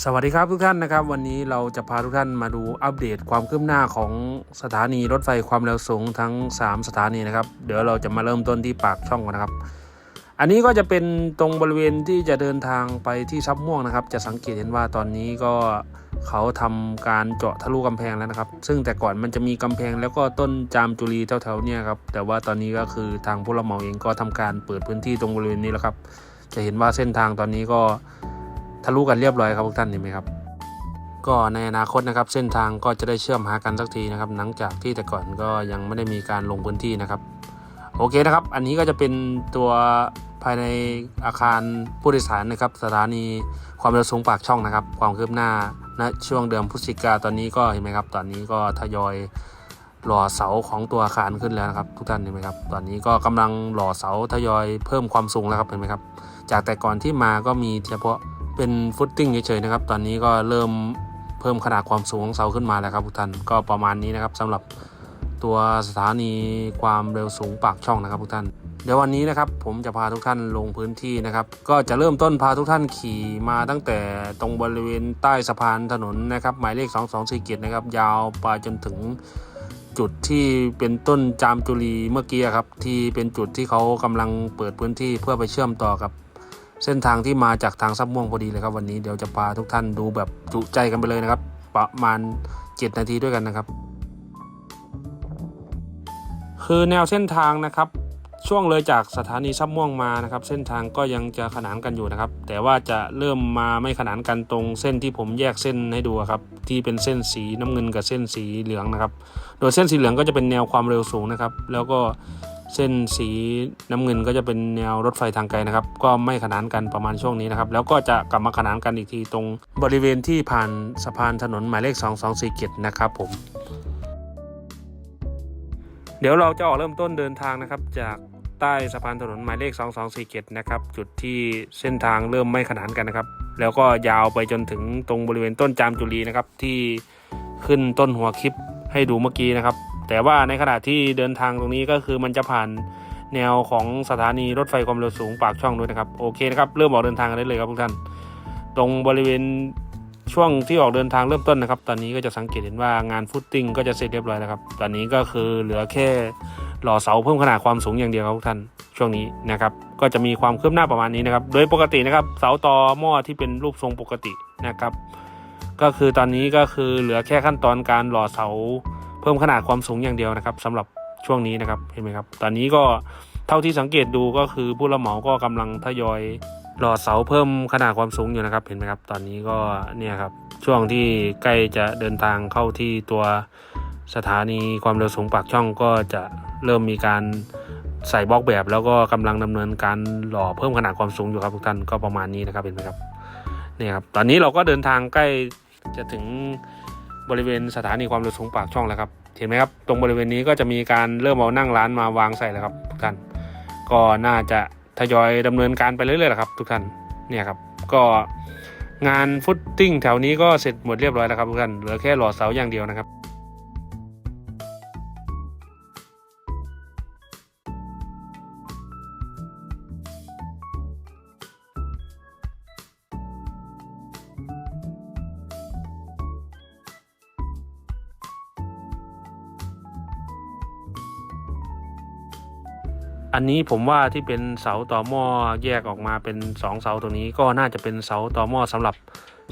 สวัสดีครับทุกท่านนะครับ วันนี้เราจะพาทุกท่านมาดูอัปเดตความคืบหน้าของสถานีรถไฟความเร็วสูงทั้ง 3 สถานีนะครับ เดี๋ยวเราจะมาเริ่มต้นที่ปากช่องก่อนนะครับ อันนี้ก็จะเป็นตรงบริเวณที่จะเดินทางไปที่ซับม่วงนะครับ จะสังเกตเห็นว่าตอนนี้ก็เขาทำการเจาะทะลุกำแพงแล้วนะครับ ซึ่งแต่ก่อนมันจะมีกำแพงแล้วก็ต้นจามจุลีแถวๆเนี่ยครับแต่ว่าตอนนี้ก็คือทางผู้รับเหมาเองก็ทำการเปิดพื้นที่ตรงบริเวณนี้แล้วครับ จะเห็นว่าเส้นทางตอนนี้ก็ ทะลุกันเรียบร้อยครับทุกท่านเห็นไหมครับ ก็ในอนาคตนะครับเส้นทางก็จะได้เชื่อมหากันสักทีนะครับ หลังจากที่แต่ก่อนก็ยังไม่ได้มีการลงพื้นที่นะครับ โอเคนะครับ อันนี้ก็จะเป็นตัวภายในอาคารผู้โดยสารนะครับสถานีความเร็วสูงปากช่องนะครับ ความคืบหน้าณช่วงเดือนพฤศจิกาตอนนี้ก็เห็นไหมครับ ตอนนี้ก็ทยอยหล่อเสาของตัวอาคารขึ้นแล้วนะครับ ทุกท่านเห็นไหมครับ ตอนนี้ก็กำลังหล่อเสาทยอยเพิ่มความสูงแล้วครับเห็นไหมครับ จากแต่ก่อนที่มาก็มีเฉพาะ เป็นฟุตติ้งเฉยๆนะครับ ตอนนี้ก็เริ่มเพิ่มขนาดความสูงของเสาขึ้นมาแล้วครับทุกท่านก็ประมาณนี้นะครับสำหรับตัวสถานีความเร็วสูงปากช่องนะครับทุกท่านเดี๋ยววันนี้นะครับผมจะพาทุกท่านลงพื้นที่นะครับ ก็จะเริ่มต้นพาทุกท่านขี่มาตั้งแต่ตรงบริเวณใต้สะพานถนนนะครับ หมายเลข 2 2 4เกียรนะครับ ยาวไปจนถึงจุดที่เป็นต้นจามจุลีเมื่อกี้ครับ ที่เป็นจุดที่เขากำลังเปิดพื้นที่เพื่อไปเชื่อมต่อกับ เส้นทางที่มาจากทางซับม่วงพอดีเลยครับวันนี้เดี๋ยวจะพาทุกท่านดูแบบจุใจกันไปเลยนะครับ ประมาณ 7 นาทีด้วยกันนะครับ คือแนวเส้นทางนะครับ ช่วงเลยจากสถานีซับม่วงมานะครับ เส้นทางก็ยังจะขนานกันอยู่นะครับ แต่ว่าจะเริ่มมาไม่ขนานกันตรงเส้นที่ผมแยกเส้นให้ดูครับ ที่เป็นเส้นสีน้ำเงินกับเส้นสีเหลืองนะครับ โดยเส้นสีเหลืองก็จะเป็นแนวความเร็วสูงนะครับ แล้วก็ เส้นสีน้ำเงินก็จะเป็นแนวรถไฟทางไกลนะครับ ก็ไม่ขนานกันประมาณช่วงนี้นะครับ แล้วก็จะกลับมาขนานกันอีกทีตรงบริเวณที่ผ่านสะพานถนนหมายเลข 2247 นะครับผม เดี๋ยวเราจะออกเริ่มต้นเดินทางนะครับ จากใต้สะพานถนนหมายเลข 2247 นะครับ จุดที่เส้นทางเริ่มไม่ขนานกันนะครับ แล้วก็ยาวไปจนถึงตรงบริเวณต้นจามจุลีนะครับที่ขึ้นต้นหัวคลิปให้ดูเมื่อกี้นะครับ แต่ว่าในขณะที่เดินทางตรงนี้ก็คือมันจะผ่านแนวของสถานีรถไฟความเร็วสูงปากช่องด้วยนะครับโอเคนะครับเริ่มออกเดินทางกันได้เลยครับทุกท่าน ตรงบริเวณช่วงที่ออกเดินทางเริ่มต้นนะครับ ตอนนี้ก็จะสังเกตเห็นว่างานฟุตติ้งก็จะเสร็จเรียบร้อยแล้วครับ ตอนนี้ก็คือเหลือแค่หล่อเสาเพิ่มขนาดความสูงอย่างเดียวครับทุกท่านช่วงนี้นะครับก็จะมีความคืบหน้าประมาณนี้นะครับ โดยปกตินะครับเสาต่อหม้อที่เป็นรูปทรงปกตินะครับ ก็คือตอนนี้ก็คือเหลือแค่ขั้นตอนการหล่อเสา เพิ่มขนาดความสูงอย่างเดียวนะครับสำหรับช่วงนี้นะครับเห็นไหมครับ ตอนนี้ก็เท่าที่สังเกตดูก็คือผู้รับเหมาก็กำลังทยอยหล่อเสาเพิ่มขนาดความสูงอยู่นะครับเห็นไหมครับ ตอนนี้ก็เนี่ยครับช่วงที่ใกล้จะเดินทางเข้าที่ตัวสถานีความเร็วสูงปากช่องก็จะเริ่มมีการใส่บล็อกแบบ แล้วก็กำลังดำเนินการหล่อเพิ่มขนาดความสูงอยู่ครับทุกท่านก็ประมาณนี้นะครับเห็นไหมครับเนี่ยครับตอนนี้เราก็เดินทางใกล้จะถึง บริเวณสถานีความเร็วสูงปากช่องแล้วครับ เห็นไหมครับ ตรงบริเวณนี้ก็จะมีการเริ่มเอานั่งร้านมาวางใส่แล้วครับ ทุกท่าน ก็น่าจะทยอยดำเนินการไปเรื่อยๆแหละครับ ทุกท่าน เนี่ยครับ ก็งานฟุตติ้งแถวนี้ก็เสร็จหมดเรียบร้อยแล้วครับทุกท่าน เหลือแค่หล่อเสาอย่างเดียวนะครับ อันนี้ผมว่าที่เป็นเสาต่อหม้อแยกออกมาเป็นสองเสาตรงนี้ก็น่าจะเป็นเสาต่อหม้อสำหรับ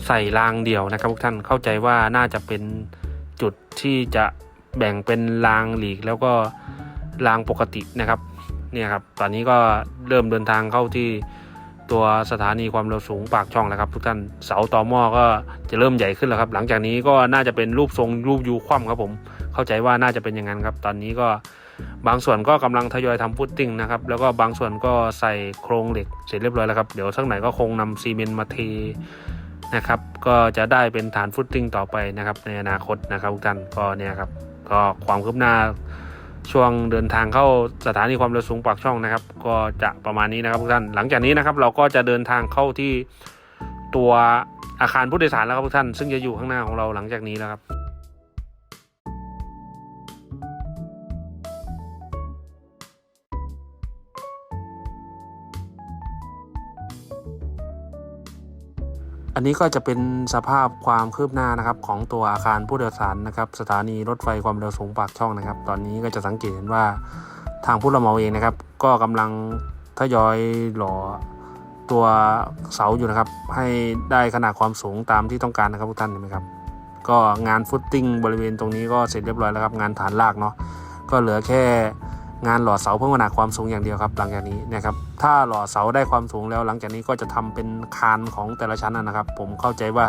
ใส่รางเดี่ยวนะครับทุกท่านเข้าใจว่าน่าจะเป็นจุดที่จะแบ่งเป็นรางหลีกแล้วก็รางปกตินะครับเนี่ยครับตอนนี้ก็เริ่มเดินทางเข้าที่ตัวสถานีความเร็วสูงปากช่องแล้วครับ ทุกท่านเสาต่อหม้อก็จะเริ่มใหญ่ขึ้นแล้วครับ หลังจากนี้ก็น่าจะเป็นรูปทรงรูปยูคว่ำครับผมเข้าใจว่าน่าจะเป็นอย่างนั้นครับ ตอนนี้ก็ บางส่วนก็กำลังทยอยทำพุตติ้งนะครับแล้วก็บางส่วนก็ใส่โครงเหล็กเสร็จเรียบร้อยแล้วครับเดี๋ยวสักไหนก็คงนำซีเมนต์มาเทนะครับก็จะได้เป็นฐานฟุตติ้งต่อไปนะครับในอนาคตนะครับทุกท่านก็เนี่ยครับก็ความคืบหน้าช่วงเดินทางเข้าสถานีความเร็วสูงปากช่องนะครับ ก็จะประมาณนี้นะครับทุกท่านหลังจากนี้นะครับเราก็จะเดินทางเข้าที่ตัวอาคารผู้โดยสารแล้วครับทุกท่าน ซึ่งจะอยู่ข้างหน้าของเราหลังจากนี้แล้วครับ อันนี้ก็จะเป็นสภาพความคืบหน้านะครับของตัวอาคารผู้โดยสารนะครับสถานีรถไฟความเร็วสูงปากช่องนะครับ ตอนนี้ก็จะสังเกตเห็นว่าทางผู้รับเหมาเองนะครับ ก็กำลังทยอยหล่อตัวเสาอยู่นะครับ ให้ได้ขนาดความสูงตามที่ต้องการนะครับทุกท่านเห็นไหมครับ ก็งานฟุตติ้งบริเวณตรงนี้ก็เสร็จเรียบร้อยแล้วครับงานฐานรากเนาะก็เหลือแค่ งานหล่อเสาเพิ่มขนาดความสูงอย่างเดียวครับ หลังจากนี้นะครับถ้าหล่อเสาได้ความสูงแล้วหลังจากนี้ก็จะทำเป็นคานของแต่ละชั้นนะครับ ผมเข้าใจว่า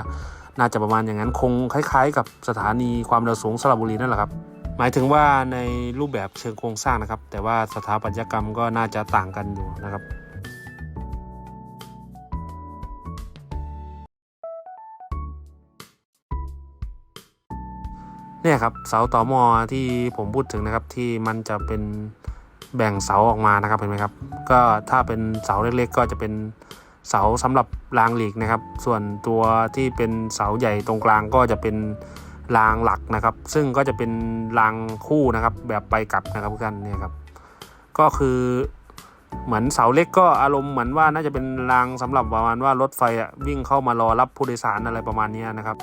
น่าจะประมาณอย่างนั้นคงคล้าย ๆ กับสถานีความเร็วสูงสระบุรีนั่นแหละครับ หมายถึงว่าในรูปแบบเชิงโครงสร้างนะครับ แต่ว่าสถาปัตยกรรมก็น่าจะต่างกันอยู่นะครับ เนี่ยครับเสาต่อมอที่ผมพูดถึงนะครับที่มันจะเป็นแบ่งเสาออกมานะครับเห็นไหมครับ ก็ถ้าเป็นเสาเล็กๆ ก็จะเป็นเสาสำหรับรางหลีกนะครับ ส่วนตัวที่เป็นเสาใหญ่ตรงกลางก็จะเป็นรางหลักนะครับ ซึ่งก็จะเป็นรางคู่นะครับ แบบไปกลับนะครับทุกท่านเนี่ยครับ ก็คือเหมือนเสาเล็กก็อารมณ์เหมือนว่าน่าจะเป็นรางสำหรับประมาณว่ารถไฟอะวิ่งเข้ามารอรับผู้โดยสารอะไรประมาณนี้นะครับ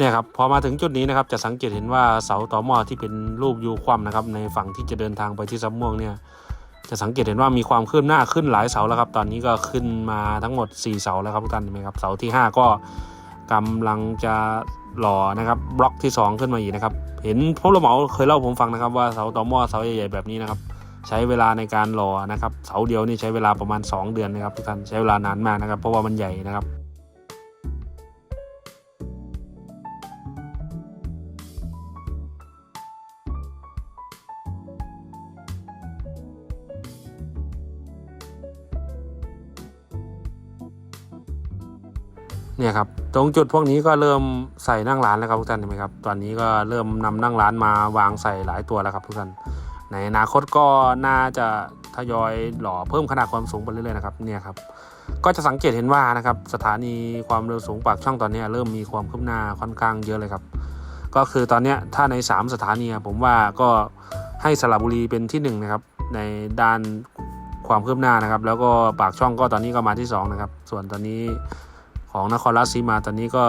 เนี่ยครับพอมาถึงจุดนี้นะครับจะสังเกตเห็นว่าเสาต่อหม้อที่เป็นรูปยูคว่ำนะครับในฝั่งที่จะเดินทางไปที่ซับม่วงเนี่ยจะสังเกตเห็นว่ามีความคืบหน้าขึ้นหลายเสาแล้วครับ ตอนนี้ก็ขึ้นมาทั้งหมด 4 เสาแล้วครับทุกท่านเห็นไหมครับเสาที่ 5 ก็กำลังจะหล่อนะครับบล็อกที่ 2 ขึ้นมาอีกนะครับเห็นผู้รับเหมาเคยเล่าผมฟังนะครับว่าเสาต่อหม้อเสาใหญ่ๆแบบนี้นะครับใช้เวลาในการหล่อนะครับเสาเดียวนี่ใช้เวลาประมาณ 2 เดือนนะครับทุกท่านใช้เวลานานมากนะครับเพราะว่ามันใหญ่นะครับ เนี่ยครับตรงจุดพวกนี้ก็เริ่มใส่นั่งร้านแล้วครับทุกท่านเห็นไหมครับตอนนี้ก็เริ่มนำนั่งร้านมาวางใส่หลายตัวแล้วครับทุกท่านในอนาคตก็น่าจะทยอยหล่อเพิ่มขนาดความสูงไปเรื่อยๆนะครับเนี่ยครับก็จะสังเกตเห็นว่านะครับสถานีความเร็วสูงปากช่องตอนนี้เริ่มมีความคืบหน้าค่อนข้างเยอะเลยครับ ก็คือตอนนี้ถ้าใน 3 สถานีผมว่าก็ให้สระบุรีเป็นที่1นะครับในด้านความคืบหน้านะครับ แล้วก็ปากช่องก็ตอนนี้ก็มาที่สองนะครับส่วนตอนนี้ ของนครราชสีมาตอนนี้ก็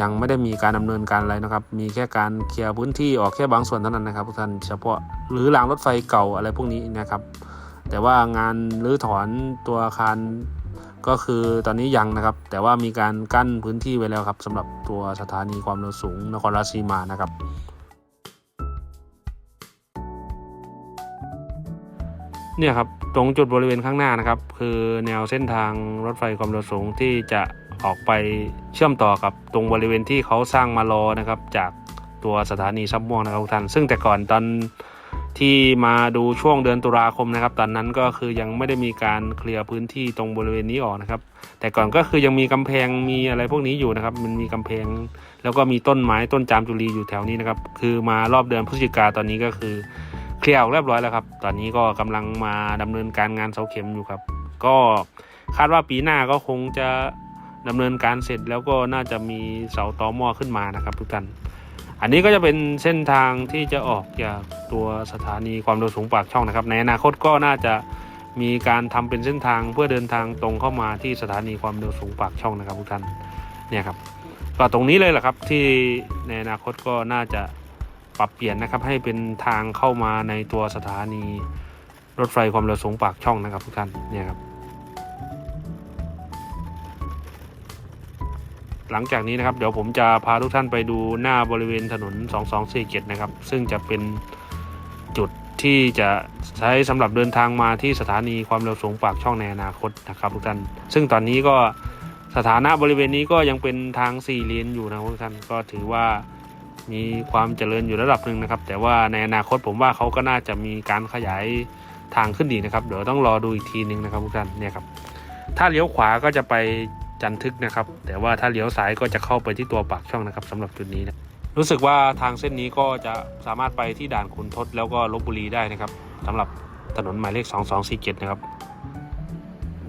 ยังไม่ได้มีการดำเนินการอะไรนะครับ มีแค่การเคลียร์พื้นที่ออกแค่บางส่วนเท่านั้นนะครับทุกท่าน เฉพาะหรือรางรถไฟเก่าอะไรพวกนี้นะครับ แต่ว่างานรื้อถอนตัวอาคารก็คือตอนนี้ยังนะครับ แต่ว่ามีการกั้นพื้นที่ไว้แล้วครับสำหรับตัวสถานีความเร็วสูงนครราชสีมานะครับ เนี่ยครับตรงจุดบริเวณข้างหน้านะครับ คือแนวเส้นทางรถไฟความเร็วสูงที่จะออกไปเชื่อมต่อกับตรงบริเวณที่เขาสร้างมารอนะครับ จากตัวสถานีซับม่วงนะครับทุกท่าน ซึ่งแต่ก่อนตอนที่มาดูช่วงเดือนตุลาคมนะครับ ตอนนั้นก็คือยังไม่ได้มีการเคลียร์พื้นที่ตรงบริเวณนี้ออกนะครับ แต่ก่อนก็คือยังมีกำแพงมีอะไรพวกนี้อยู่นะครับ มันมีกำแพง แล้วก็มีต้นไม้ต้นจามจุลีอยู่แถวนี้นะครับ คือมารอบเดือนพฤศจิกาตอนนี้ก็คือ ลียร์ออกเรียบร้อยแล้วครับ ตอนนี้ก็กำลังมาดำเนินการงานเสาเข็มอยู่ครับ ก็คาดว่าปีหน้าก็คงจะดำเนินการเสร็จแล้วก็น่าจะมีเสาตอหม้อขึ้นมานะครับ ทุกท่าน อันนี้ก็จะเป็นเส้นทางที่จะออกจากตัวสถานีความเร็วสูงปากช่องนะครับ ในอนาคตก็น่าจะมีการทำเป็นเส้นทางเพื่อเดินทางตรงเข้ามาที่สถานีความเร็วสูงปากช่องนะครับทุกท่านเนี่ยครับก็ตรงนี้เลยแหละครับที่ในอนาคตก็น่าจะ ปรับเปลี่ยนนะครับให้เป็นทางเข้ามาในตัวสถานีรถไฟความเร็วสูงปากช่องนะครับทุกท่านเนี่ยครับหลังจากนี้นะครับเดี๋ยวผมจะพาทุกท่านไปดูหน้าบริเวณถนน 2247 นะครับ ซึ่งจะเป็นจุดที่จะใช้สำหรับเดินทางมาที่สถานีความเร็วสูงปากช่องในอนาคตนะครับทุกท่าน ซึ่งตอนนี้ก็สถานะบริเวณนี้ก็ยังเป็นทางสี่เลนอยู่นะทุกท่านก็ถือว่า มีความเจริญอยู่ระดับหนึ่งนะครับ แต่ว่าในอนาคตผมว่าเขาก็น่าจะมีการขยายทางขึ้นอีนะครับ เดี๋ยวต้องรอดูอีกทีหนึ่งนะครับทุกท่านเนี่ยครับถ้าเลี้ยวขวาก็จะไปจันทึกนะครับ แต่ว่าถ้าเลี้ยวซ้ายก็จะเข้าไปที่ตัวปากช่องนะครับสำหรับจุดนี้นะรู้สึกว่าทางเส้นนี้ก็จะสามารถไปที่ด่านขุนทดแล้วก็ลบบุรีได้นะครับสำหรับถนนหมายเลข 2247 นะครับ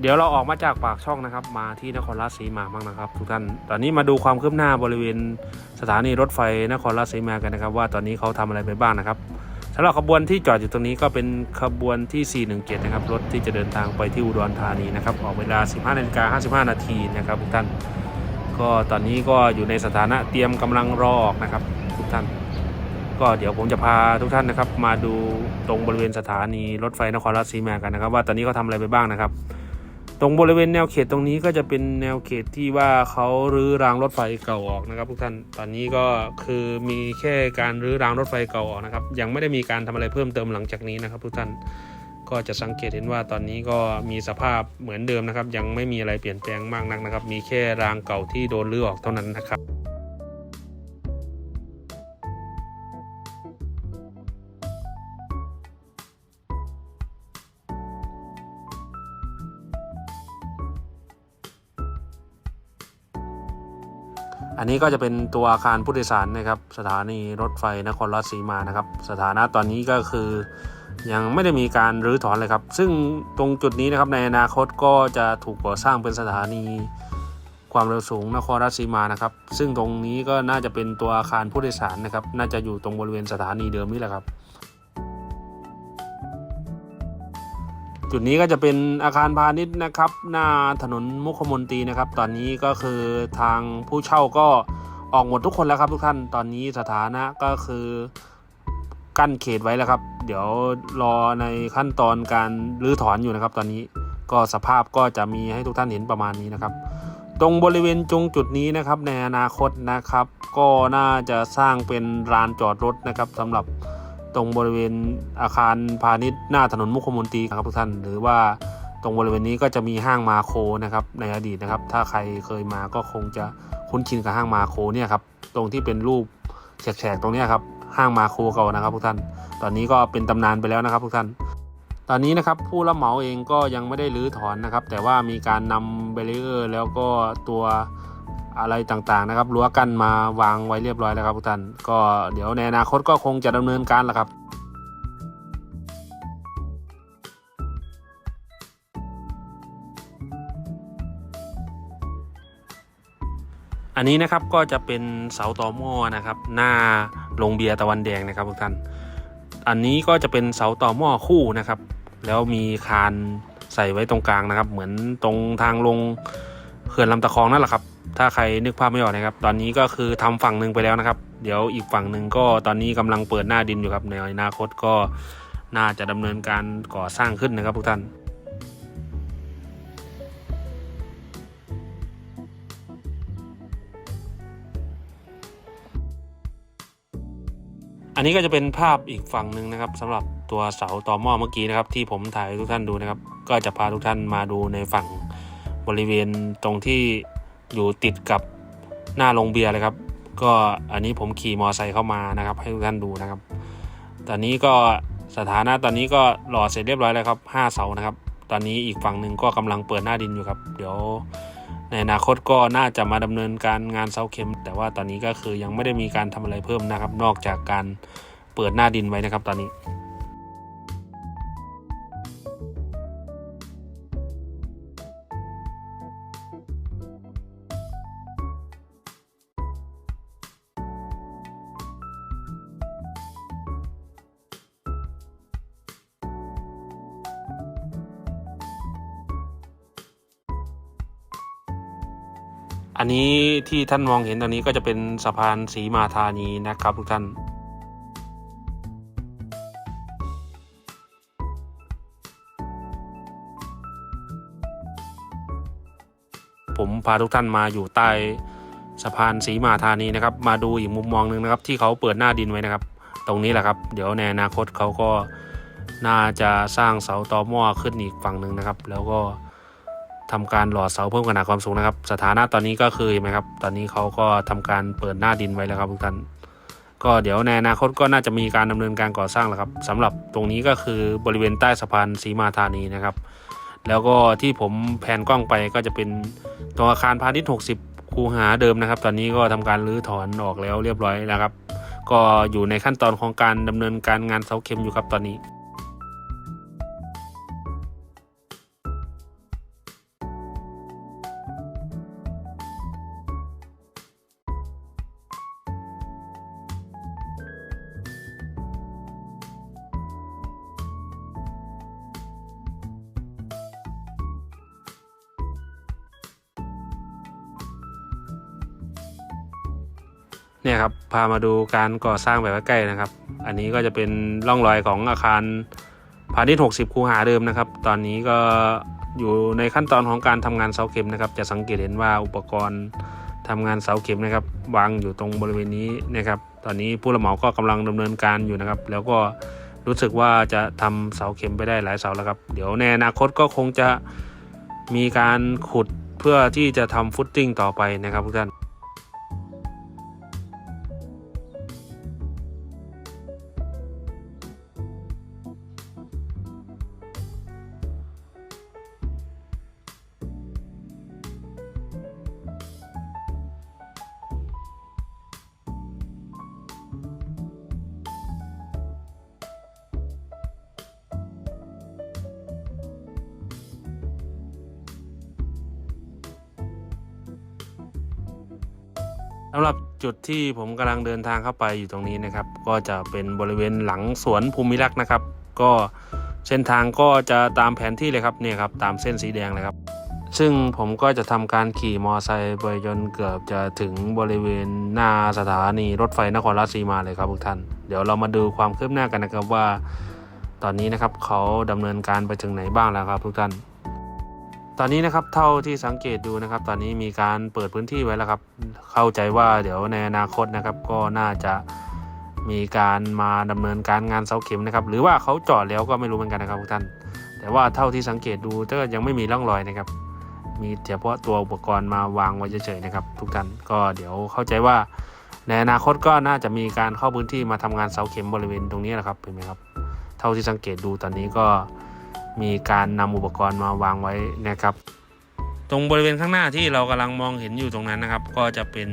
เดี๋ยวเราออกมาจากปากช่องนะครับ มาที่นครราชสีมาบ้างนะครับ ทุกท่าน ตอนนี้มาดูความคืบหน้าบริเวณสถานีรถไฟนครราชสีมากันนะครับ ว่าตอนนี้เขาทำอะไรไปบ้างนะครับสำหรับขบวนที่จอดอยู่ตรงนี้ก็เป็นขบวนที่ 417 นะครับ รถที่จะเดินทางไปที่อุดรธานีนะครับ ออกเวลา 15นาฬิกา55 นาทีนะครับทุกท่าน ก็ตอนนี้ก็อยู่ในสถานะเตรียมกำลังรอออกนะครับ ทุกท่าน ก็เดี๋ยวผมจะพาทุกท่านนะครับ มาดูตรงบริเวณสถานีรถไฟนครราชสีมากันนะครับ ว่าตอนนี้เขาทำอะไรไปบ้างนะครับ ตรงบริเวณแนวเขตตรงนี้ก็จะเป็นแนวเขตที่ว่าเขารื้อรางรถไฟเก่าออกนะครับ ทุกท่านตอนนี้ก็คือมีแค่การรื้อรางรถไฟเก่าออกนะครับ ยังไม่ได้มีการทำอะไรเพิ่มเติมหลังจากนี้นะครับ ทุกท่านก็จะสังเกตเห็นว่าตอนนี้ก็มีสภาพเหมือนเดิมนะครับ ยังไม่มีอะไรเปลี่ยนแปลงมากนักนะครับ มีแค่รางเก่าที่โดนรื้อออกเท่านั้นนะครับ อันนี้ก็จะเป็นตัวอาคารผู้โดยสารนะครับสถานีรถไฟนครราชสีมานะครับ สถานะตอนนี้ก็คือยังไม่ได้มีการรื้อถอนเลยครับ ซึ่งตรงจุดนี้นะครับในอนาคตก็จะถูกก่อสร้างเป็นสถานีความเร็วสูงนครราชสีมานะครับ ซึ่งตรงนี้ก็น่าจะเป็นตัวอาคารผู้โดยสารนะครับ น่าจะอยู่ตรงบริเวณสถานีเดิมนี่แหละครับ จุดนี้ก็จะเป็นอาคารพาณิชย์นะครับ หน้าถนนมุขมนตรีนะครับ ตอนนี้ก็คือทางผู้เช่าก็ออกหมดทุกคนแล้วครับทุกท่านตอนนี้สถานะก็คือกั้นเขตไว้แล้วครับ เดี๋ยวรอในขั้นตอนการรื้อถอนอยู่นะครับ ตอนนี้ก็สภาพก็จะมีให้ทุกท่านเห็นประมาณนี้นะครับ ตรงบริเวณจงจุดนี้นะครับในอนาคตนะครับ ก็น่าจะสร้างเป็นลานจอดรถนะครับสำหรับ ตรงบริเวณอาคารพาณิชย์หน้าถนนมุขมนตรีครับทุกท่าน หรือว่าตรงบริเวณนี้ก็จะมีห้างมาโคนะครับในอดีตนะครับ ถ้าใครเคยมาก็คงจะคุ้นชินกับห้างมาโคเนี่ยครับตรงที่เป็นรูปแฉกๆตรงนี้ครับห้างมาโคเก่านะครับทุกท่าน ตอนนี้ก็เป็นตำนานไปแล้วนะครับทุกท่าน ตอนนี้นะครับผู้รับเหมาเองก็ยังไม่ได้รื้อถอนนะครับ แต่ว่ามีการนำเบรเออร์แล้วก็ตัว อะไรต่างๆนะครับรั้วกั้นมาวางไว้เรียบร้อยแล้วครับทุกท่านก็เดี๋ยวในอนาคตก็คงจะดำเนินการแหละครับอันนี้นะครับก็จะเป็นเสาต่อหม้อนะครับ หน้าโรงเบียร์ตะวันแดงนะครับทุกท่าน อันนี้ก็จะเป็นเสาต่อหม้อคู่นะครับ แล้วมีคานใส่ไว้ตรงกลางนะครับ เหมือนตรงทางลงเขื่อนลำตะคองนั่นแหละครับ ถ้าใครนึกภาพไม่ออกนะครับ ตอนนี้ก็คือทำฝั่งหนึ่งไปแล้วนะครับ เดี๋ยวอีกฝั่งหนึ่งก็ตอนนี้กำลังเปิดหน้าดินอยู่ครับ ในอนาคตก็น่าจะดำเนินการก่อสร้างขึ้นนะครับทุกท่านอันนี้ก็จะเป็นภาพอีกฝั่งหนึ่งนะครับสำหรับตัวเสาต่อหม้อเมื่อกี้นะครับ ที่ผมถ่ายให้ทุกท่านดูนะครับ ก็จะพาทุกท่านมาดูในฝั่งบริเวณตรงที่ อยู่ติดกับหน้าโรงเบียร์เลยครับ ก็อันนี้ผมขี่มอไซค์เข้ามานะครับ ให้ทุกท่านดูนะครับ ตอนนี้ก็สถานะตอนนี้ก็หล่อเสร็จเรียบร้อยแล้วครับห้าเสานะครับ ตอนนี้อีกฝั่งหนึ่งก็กำลังเปิดหน้าดินอยู่ครับ เดี๋ยวในอนาคตก็น่าจะมาดำเนินการงานเสาเข็ม แต่ว่าตอนนี้ก็คือยังไม่ได้มีการทำอะไรเพิ่มนะครับ นอกจากการเปิดหน้าดินไว้นะครับ ตอนนี้ อันนี้ที่ท่านมองเห็นตอนนี้ก็จะเป็นสะพานสีมาธานีนะครับทุกท่านผมพาทุกท่านมาอยู่ใต้สะพานสีมาธานีนะครับ มาดูอีกมุมมองหนึ่งนะครับ ที่เขาเปิดหน้าดินไว้นะครับ ตรงนี้แหละครับ เดี๋ยวในอนาคตเขาก็น่าจะสร้างเสาตอหม้อขึ้นอีกฝั่งหนึ่งนะครับ แล้วก็ ทำการหล่อเสาเพิ่มขนาดความสูงนะครับ สถานะตอนนี้ก็คือเห็นไหมครับ ตอนนี้เขาก็ทำการเปิดหน้าดินไว้แล้วครับทุกท่านก็เดี๋ยวในอนาคตก็น่าจะมีการดำเนินการก่อสร้างแล้วครับสำหรับตรงนี้ก็คือบริเวณใต้สะพานสีมาธานีนะครับ แล้วก็ที่ผมแผนกล้องไปก็จะเป็นตรงอาคารพาณิชย์ 60 คูหาเดิมนะครับ ตอนนี้ก็ทำการรื้อถอนออกแล้วเรียบร้อยนะครับ ก็อยู่ในขั้นตอนของการดำเนินการงานเสาเข็มอยู่ครับตอนนี้ เนี่ยครับพามาดูการก่อสร้างแบบใกล้ๆนะครับ อันนี้ก็จะเป็นร่องรอยของอาคารพาณิชย์60 คูหาเดิมนะครับ ตอนนี้ก็อยู่ในขั้นตอนของการทำงานเสาเข็มนะครับ จะสังเกตเห็นว่าอุปกรณ์ทำงานเสาเข็มนะครับ วางอยู่ตรงบริเวณนี้นะครับ ตอนนี้ผู้รับเหมาก็กำลังดำเนินการอยู่นะครับ แล้วก็รู้สึกว่าจะทำเสาเข็มไปได้หลายเสาแล้วครับ เดี๋ยวในอนาคตก็คงจะมีการขุดเพื่อที่จะทำฟุตติ้งต่อไปนะครับทุกท่าน สำหรับจุดที่ผมกำลังเดินทางเข้าไปอยู่ตรงนี้นะครับ ก็จะเป็นบริเวณหลังสวนภูมิรักษ์นะครับ ก็เส้นทางก็จะตามแผนที่เลยครับเนี่ยครับตามเส้นสีแดงเลยครับ ซึ่งผมก็จะทำการขี่มอไซค์ไปจนเกือบจะถึงบริเวณหน้าสถานีรถไฟนครราชสีมาเลยครับทุกท่าน เดี๋ยวเรามาดูความคืบหน้ากันนะครับว่า ตอนนี้นะครับเขาดำเนินการไปถึงไหนบ้างแล้วครับทุกท่าน ตอนนี้นะครับเท่าที่สังเกตดูนะครับ ตอนนี้มีการเปิดพื้นที่ไว้แล้วครับ เข้าใจว่าเดี๋ยวในอนาคตนะครับ ก็น่าจะมีการมาดำเนินการงานเสาเข็มนะครับ หรือว่าเขาจอดแล้วก็ไม่รู้เหมือนกันนะครับทุกท่าน แต่ว่าเท่าที่สังเกตดูก็ยังไม่มีร่องรอยนะครับ มีเฉพาะตัวอุปกรณ์มาวางไว้เฉยๆนะครับ ทุกท่านก็เดี๋ยวเข้าใจว่า ในอนาคตก็น่าจะมีการเข้าพื้นที่มาทำงานเสาเข็มบริเวณตรงนี้แหละครับเห็นไหมครับ เท่าที่สังเกตดูตอนนี้ก็ มีการนำอุปกรณ์มาวางไว้นะครับ ตรงบริเวณข้างหน้าที่เรากำลังมองเห็นอยู่ตรงนั้นนะครับ ก็จะเป็น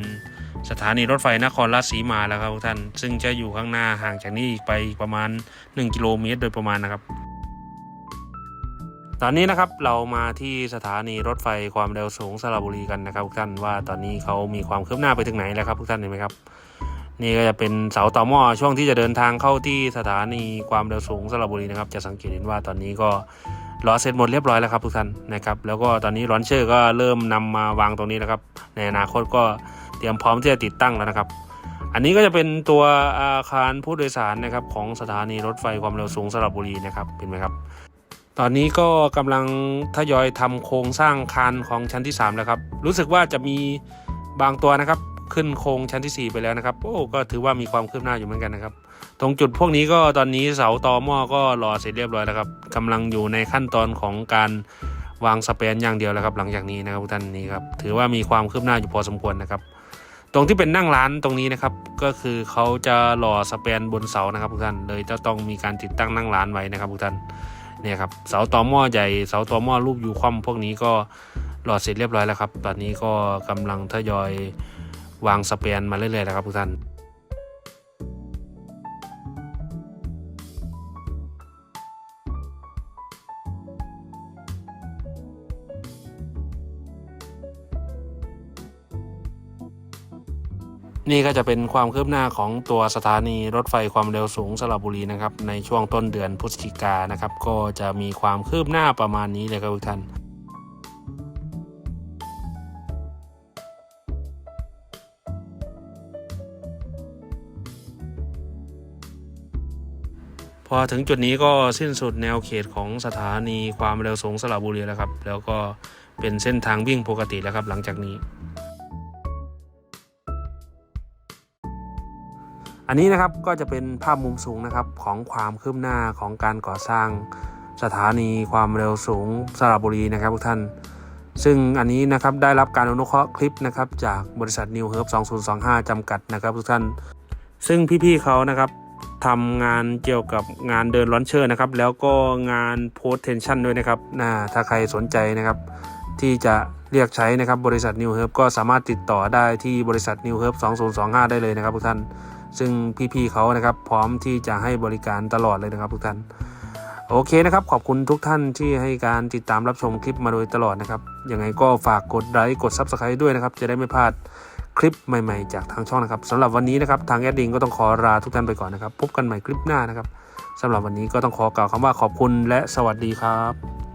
สถานีรถไฟนครราชสีมาแล้วครับทุกท่าน ซึ่งจะอยู่ข้างหน้าห่างจากนี้อีกไปประมาณ 1 กิโลเมตรโดยประมาณนะครับ ตอนนี้นะครับเรามาที่สถานีรถไฟความเร็วสูงสระบุรีกันนะครับทุกท่านว่าตอนนี้เขามีความคืบหน้าไปถึงไหนแล้วครับทุกท่านเห็นไหมครับ นี่ก็จะเป็นเสาต่อหม้อช่วงที่จะเดินทางเข้าที่สถานีความเร็วสูงสระบุรีนะครับจะสังเกตเห็นว่าตอนนี้ก็ล้อเสร็จหมดเรียบร้อยแล้วครับทุกท่านนะครับแล้วก็ตอนนี้รอนเชอร์ก็เริ่มนำมาวางตรงนี้แล้วครับในอนาคตก็เตรียมพร้อมที่จะติดตั้งแล้วนะครับ อันนี้ก็จะเป็นตัวอาคารผู้โดยสารนะครับของสถานีรถไฟความเร็วสูงสระบุรีนะครับเห็นไหมครับตอนนี้ก็กำลังทยอยทำโครงสร้างคานของชั้นที่3แล้วครับรู้สึกว่าจะมีบางตัวนะครับ ขึ้นโครงชั้นที่ 4 ไปแล้วนะครับ โอ้ก็ถือว่ามีความคืบหน้าอยู่เหมือนกันนะครับ ตรงจุดพวกนี้ก็ตอนนี้เสาตอหม้อก็รอเสร็จเรียบร้อยแล้วครับกำลังอยู่ในขั้นตอนของการวางสเปนอย่างเดียวแล้วครับ หลังจากนี้นะครับทุกท่านนี้ครับถือว่ามีความคืบหน้าอยู่พอสมควรนะครับ ตรงที่เป็นนั่งร้านตรงนี้นะครับ ก็คือเขาจะหล่อสเปนบนเสานะครับทุกท่านเลยจะต้องมีการติดตั้งนั่งร้านไว้นะครับทุกท่านเนี่ยครับเสาตอหม้อใหญ่เสาตอหม้อรูปยูคว่ำพวกนี้ก็หล่อเสร็จเรียบร้อยแล้วครับ ตอนนี้ก็กำลังทยอย วางสเปนมาเรื่อยๆแล้วครับทุกท่านนี่ก็จะเป็นความคืบหน้าของตัวสถานีรถไฟความเร็วสูงสระบุรีนะครับในช่วงต้นเดือนพฤศจิกานะครับก็จะมีความคืบหน้าประมาณนี้เลยครับทุกท่าน พอถึงจุดนี้ก็สิ้นสุดแนวเขตของสถานีความเร็วสูงสระบุรีแล้วครับ แล้วก็เป็นเส้นทางวิ่งปกติแล้วครับหลังจากนี้ อันนี้นะครับก็จะเป็นภาพมุมสูงนะครับของความคืบหน้าของการก่อสร้างสถานีความเร็วสูงสระบุรีนะครับทุกท่าน ซึ่งอันนี้นะครับได้รับการอนุเคราะห์คลิปนะครับจากบริษัท New Herb 2025 จำกัดนะครับทุกท่าน ซึ่งพี่ๆเขานะครับ ทำงานเกี่ยวกับงานเดินลอนเชอร์นะครับ แล้วก็งานโพสเทนชั่นด้วยนะครับนะถ้าใครสนใจนะครับ ที่จะเรียกใช้นะครับบริษัท New Herb ก็สามารถติดต่อได้ที่บริษัท New Herb 2025 ได้เลยนะครับทุกท่าน ซึ่งพี่ๆเขานะครับ พร้อมที่จะให้บริการตลอดเลยนะครับทุกท่าน โอเคนะครับ ขอบคุณทุกท่านที่ให้การติดตามรับชมคลิปมาโดยตลอดนะครับยังไงก็ฝากกดไลค์กด Subscribe ด้วยนะครับ จะได้ไม่พลาด คลิปใหม่ๆ จากทางช่องนะครับสำหรับวันนี้นะครับทางแอดดิงก็ต้องขอลาทุกท่านไปก่อนนะครับ พบกันใหม่คลิปหน้านะครับสำหรับวันนี้ก็ต้องขอกล่าวคำว่าขอบคุณและสวัสดีครับ